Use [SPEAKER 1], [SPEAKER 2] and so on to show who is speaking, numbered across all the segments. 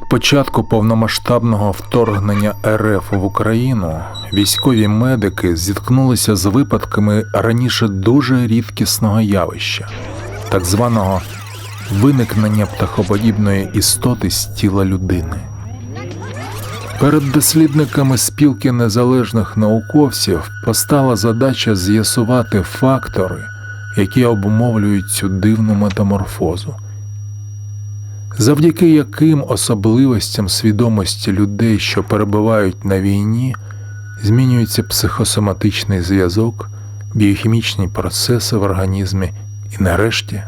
[SPEAKER 1] початку повномасштабного вторгнення РФ в Україну військові медики зіткнулися з випадками раніше дуже рідкісного явища, так званого виникнення птахоподібної істоти з тіла людини. Перед дослідниками спілки незалежних науковців постала задача з'ясувати фактори, які обумовлюють цю дивну метаморфозу, завдяки яким особливостям свідомості людей, що перебувають на війні, змінюється психосоматичний зв'язок, біохімічні процеси в організмі і, нарешті,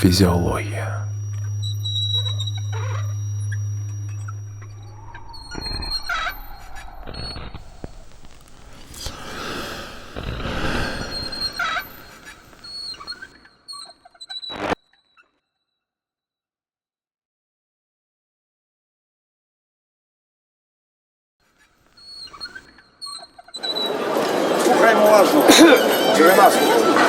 [SPEAKER 1] фізіологія.
[SPEAKER 2] Muchas gracias.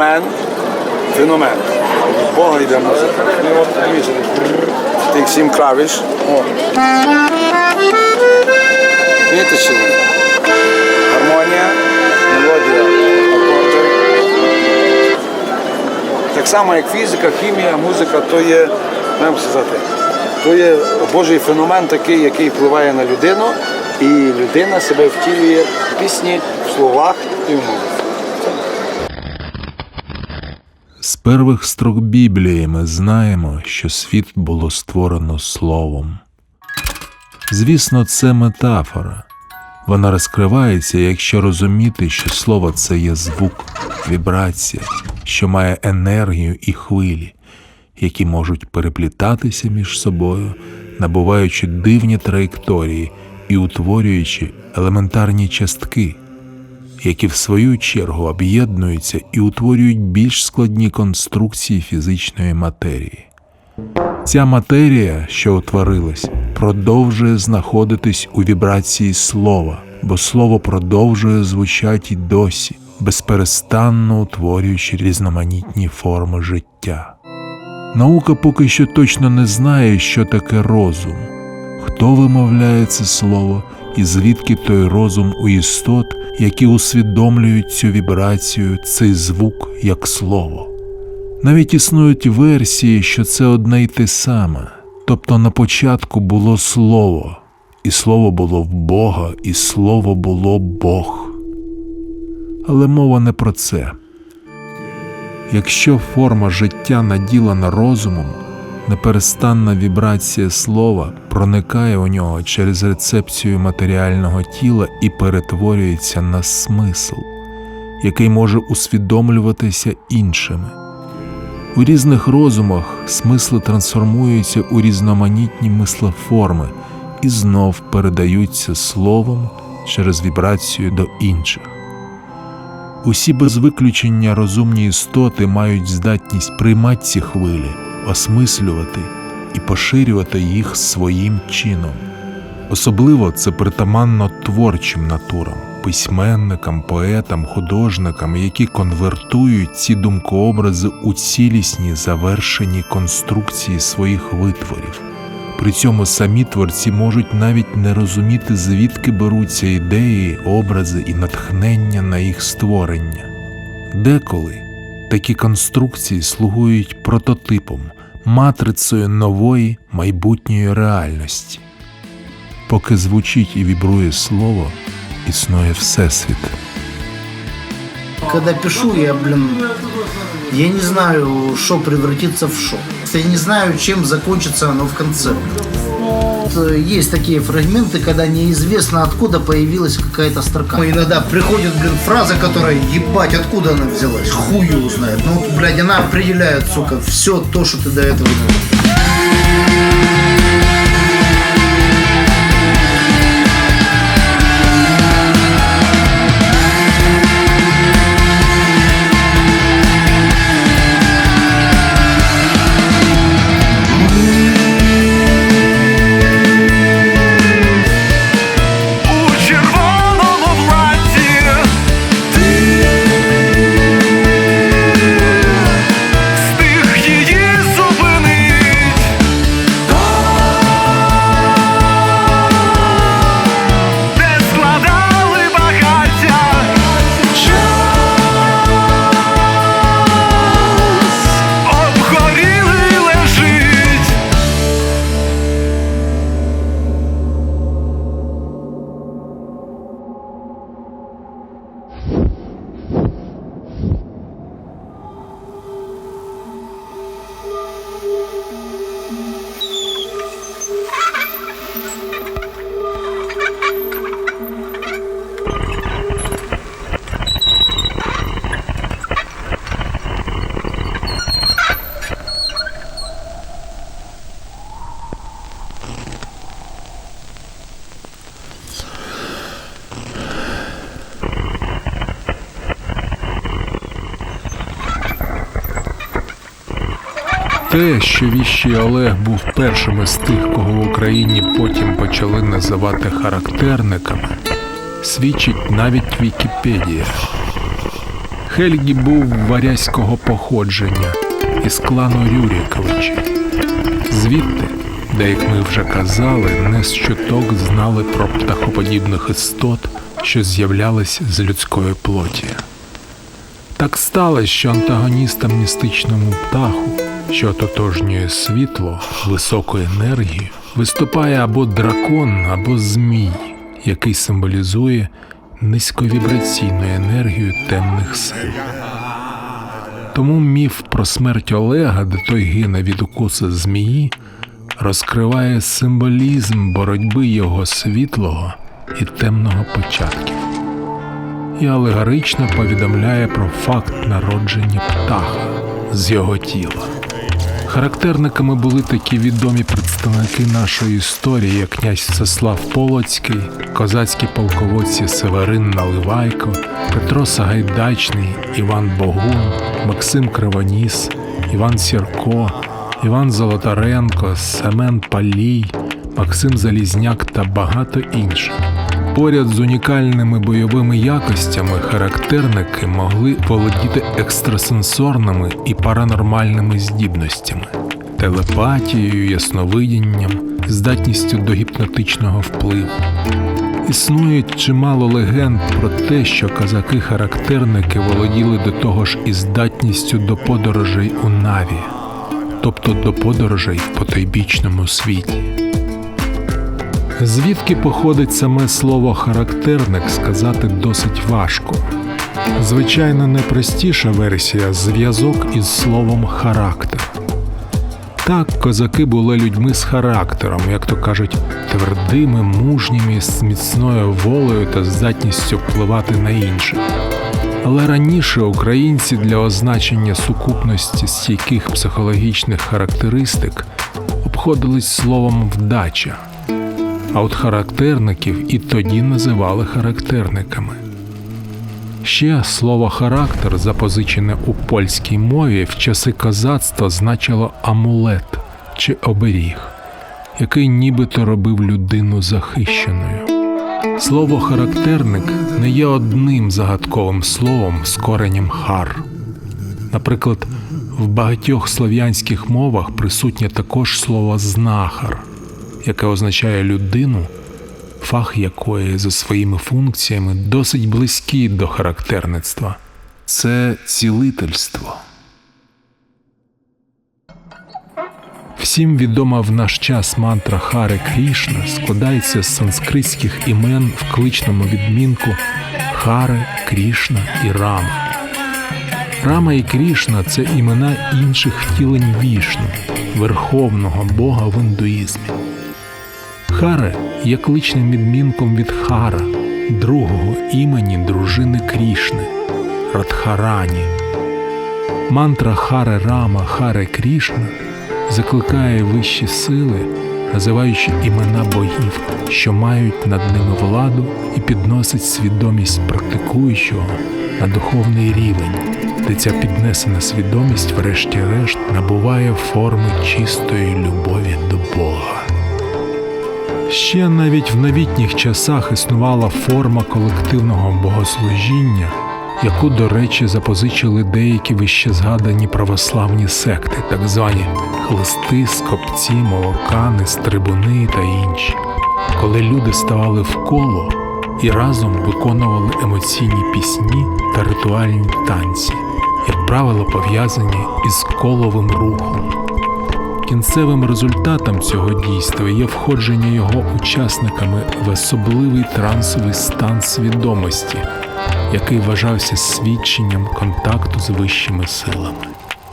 [SPEAKER 2] Феномен. Феномен. Бога йде музика. Тих сім клавіш. Видите чи ні? Гармонія, мелодія, акорди. Так само, як фізика, хімія, музика, то є, маємо сказати, то є Божий феномен такий, який впливає на людину, і людина себе втілює в пісні, в словах і в музиці.
[SPEAKER 1] З первих строк Біблії ми знаємо, що світ було створено словом. Звісно, це метафора. Вона розкривається, якщо розуміти, що слово це є звук, вібрація, що має енергію і хвилі, які можуть переплітатися між собою, набуваючи дивні траєкторії і утворюючи елементарні частки, які в свою чергу об'єднуються і утворюють більш складні конструкції фізичної матерії. Ця матерія, що утворилась, продовжує знаходитись у вібрації слова, бо слово продовжує звучати й досі, безперестанно утворюючи різноманітні форми життя. Наука поки що точно не знає, що таке розум, хто вимовляє це слово і звідки той розум у істот, які усвідомлюють цю вібрацію, цей звук як слово. Навіть існують версії, що це одне й те саме. Тобто на початку було слово, і слово було в Бога, і слово було Бог. Але мова не про це. Якщо форма життя наділена розумом, неперестанна вібрація слова проникає у нього через рецепцію матеріального тіла і перетворюється на смисл, який може усвідомлюватися іншими. У різних розумах смисли трансформуються у різноманітні мислоформи і знов передаються словом через вібрацію до інших. Усі без виключення розумні істоти мають здатність приймати ці хвилі, осмислювати і поширювати їх своїм чином. Особливо це притаманно творчим натурам, письменникам, поетам, художникам, які конвертують ці думкообрази у цілісні завершені конструкції своїх витворів. При цьому самі творці можуть навіть не розуміти, звідки беруться ідеї, образи і натхнення на їх створення. Деколи такі конструкції слугують прототипом, матрицею нової майбутньої реальності. Поки звучить і вібрує слово, існує Всесвіт.
[SPEAKER 3] Когда пишу, я, блин, я не знаю, что превратится в что. Я не знаю, чем закончится оно в конце. Вот, э, Есть такие фрагменты, когда неизвестно, откуда появилась какая-то строка. Иногда приходит, блин, фраза, которая, ебать, откуда она взялась, хую знает. Ну, блядь, она определяет, сука, все то, что ты до этого знал.
[SPEAKER 1] Те, що віщий Олег був першим із тих, кого в Україні потім почали називати характерниками, свідчить навіть Вікіпедія. Хельгі був варязького походження із клану Рюріковичів. Звідти, де, як ми вже казали, не з чуток знали про птахоподібних істот, що з'являлись з людської плоті. Так сталося, що антагоністом містичному птаху, що ототожнює світло, високу енергію, виступає або дракон, або змій, який символізує низьковібраційну енергію темних сил. Тому міф про смерть Олега, де той гине від укуса змії, розкриває символізм боротьби його світлого і темного початків і алегорично повідомляє про факт народження птаха з його тіла. Характерниками були такі відомі представники нашої історії, як князь Всеслав Полоцький, козацькі полководці Северин Наливайко, Петро Сагайдачний, Іван Богун, Максим Кривоніс, Іван Сірко, Іван Золотаренко, Семен Палій, Максим Залізняк та багато інших. Поряд з унікальними бойовими якостями характерники могли володіти екстрасенсорними і паранормальними здібностями, телепатією, ясновидінням, здатністю до гіпнотичного впливу. Існує чимало легенд про те, що казаки-характерники володіли до того ж і здатністю до подорожей у Наві, тобто до подорожей в потойбічному світі. Звідки походить саме слово характерник, сказати досить важко. Звичайно, найпростіша версія зв'язок із словом характер. Так, козаки були людьми з характером, як то кажуть, твердими, мужніми, з міцною волею та здатністю впливати на інших. Але раніше українці для означення сукупності стійких психологічних характеристик обходились словом вдача. А от характерників і тоді називали характерниками. Ще слово характер, запозичене у польській мові, в часи козацтва значило амулет чи оберіг, який нібито робив людину захищеною. Слово характерник не є одним загадковим словом з коренем хар. Наприклад, в багатьох слов'янських мовах присутнє також слово знахар, яке означає людину, фах якої за своїми функціями досить близький до характерництва. Це цілительство. Всім відома в наш час мантра Харе Крішна складається з санскритських імен в кличному відмінку Харе, Крішна і Рама. Рама і Крішна це імена інших втілень Вішну, верховного Бога в індуїзмі. Харе є кличним відмінком від Хара, другого імені дружини Крішни Радхарані. Мантра Харе Рама Харе Крішна закликає вищі сили, називаючи імена богів, що мають над ними владу, і підносить свідомість практикуючого на духовний рівень, де ця піднесена свідомість, врешті-решт, набуває форми чистої любові до Бога. Ще навіть в новітніх часах існувала форма колективного богослужіння, яку, до речі, запозичили деякі вище згадані православні секти, так звані хлисти, скопці, молокани, стрибуни та інші, коли люди ставали в коло і разом виконували емоційні пісні та ритуальні танці, як правило, пов'язані із коловим рухом. Кінцевим результатом цього дійства є входження його учасниками в особливий трансовий стан свідомості, який вважався свідченням контакту з вищими силами.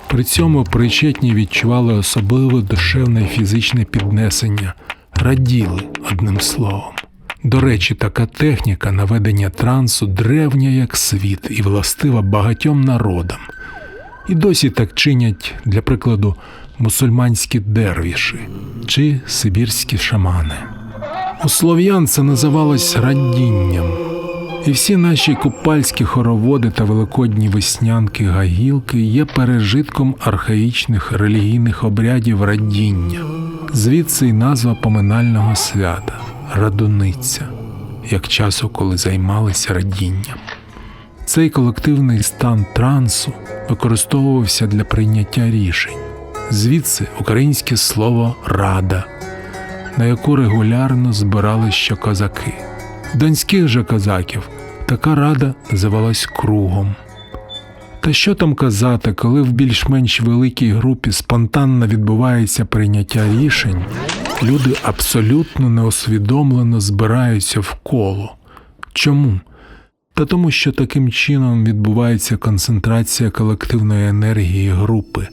[SPEAKER 1] При цьому причетні відчували особливе душевне і фізичне піднесення, раділи одним словом. До речі, така техніка наведення трансу древня як світ і властива багатьом народам. І досі так чинять, для прикладу, мусульманські дервіші чи сибірські шамани. У слов'ян це називалось радінням. І всі наші купальські хороводи та великодні веснянки гагілки є пережитком архаїчних релігійних обрядів радіння, звідси й назва поминального свята радуниця, як часу, коли займалися радінням. Цей колективний стан трансу використовувався для прийняття рішень, звідси українське слово рада, на яку регулярно збирали ще козаки. Донських же козаків така рада називалась кругом. Та що там казати, коли в більш-менш великій групі спонтанно відбувається прийняття рішень, люди абсолютно неосвідомлено збираються в коло. Чому? Та тому, що таким чином відбувається концентрація колективної енергії групи,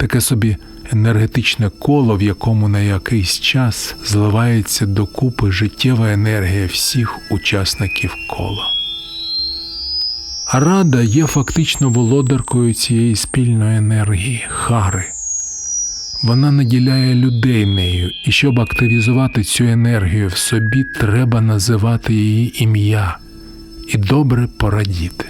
[SPEAKER 1] таке собі енергетичне коло, в якому на якийсь час зливається докупи життєва енергія всіх учасників кола. А рада є фактично володаркою цієї спільної енергії хари. Вона наділяє людей нею, і щоб активізувати цю енергію в собі, треба називати її ім'я і добре порадіти.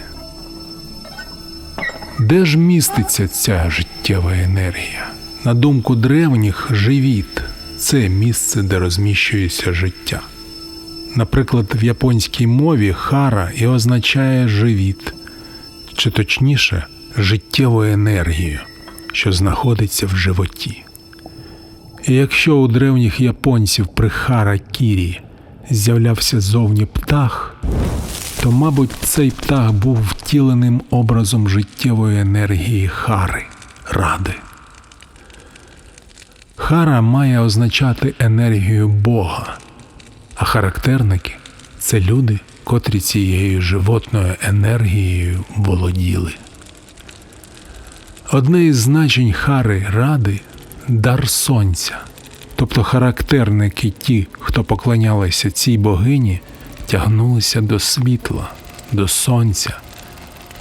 [SPEAKER 1] Де ж міститься ця життєва енергія? На думку древніх, живіт це місце, де розміщується життя. Наприклад, в японській мові хара і означає живіт, чи точніше, життєву енергію, що знаходиться в животі. І якщо у древніх японців при хара кірі з'являвся зовні птах, то, мабуть, цей птах був втіленим образом життєвої енергії хари, ради. Хара має означати енергію Бога, а характерники це люди, котрі цією животною енергією володіли. Одне із значень хари ради дар сонця, тобто характерники ті, хто поклонялися цій богині, тягнулися до світла, до сонця,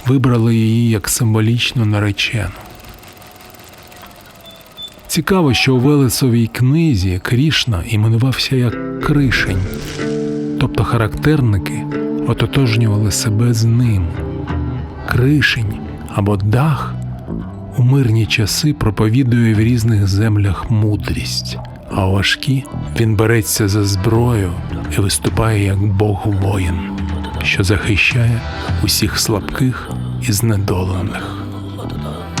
[SPEAKER 1] вибрали її як символічно наречену. Цікаво, що у Велесовій книзі Крішна іменувався як Кришень, тобто характерники ототожнювали себе з ним. Кришень або дах у мирні часи проповідує в різних землях мудрість, а важкі він береться за зброю і виступає як Бог воїн, що захищає усіх слабких і знедолених.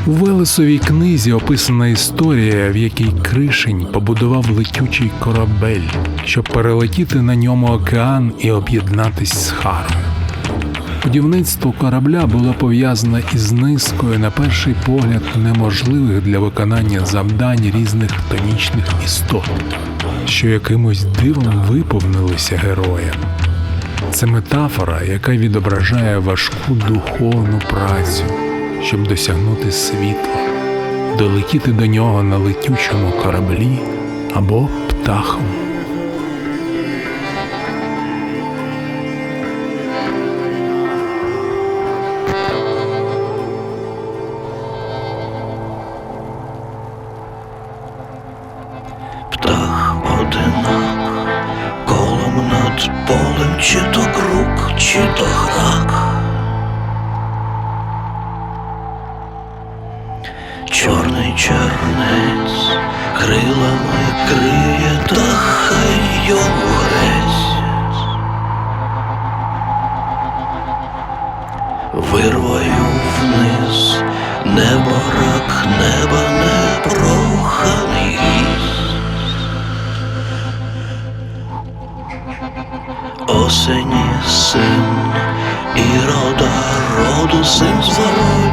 [SPEAKER 1] У Велесовій книзі описана історія, в якій Кришень побудував летючий корабель, щоб перелетіти на ньому океан і об'єднатись з Харою. Будівництво корабля було пов'язане із низкою, на перший погляд, неможливих для виконання завдань різних тонічних істот, що якимось дивом виповнилися героям. Це метафора, яка відображає важку духовну працю, щоб досягнути світла, долетіти до нього на летючому кораблі або птахом.
[SPEAKER 4] Чорний чернець крилами криє, та хай йому грець. Вирваю вниз, небо рак, неба непроханий гість. Осені син і рода роду син зворотніх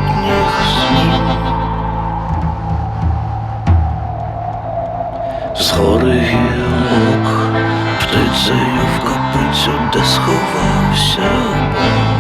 [SPEAKER 4] З гори гілок птицею в копицю, де сховався Бог.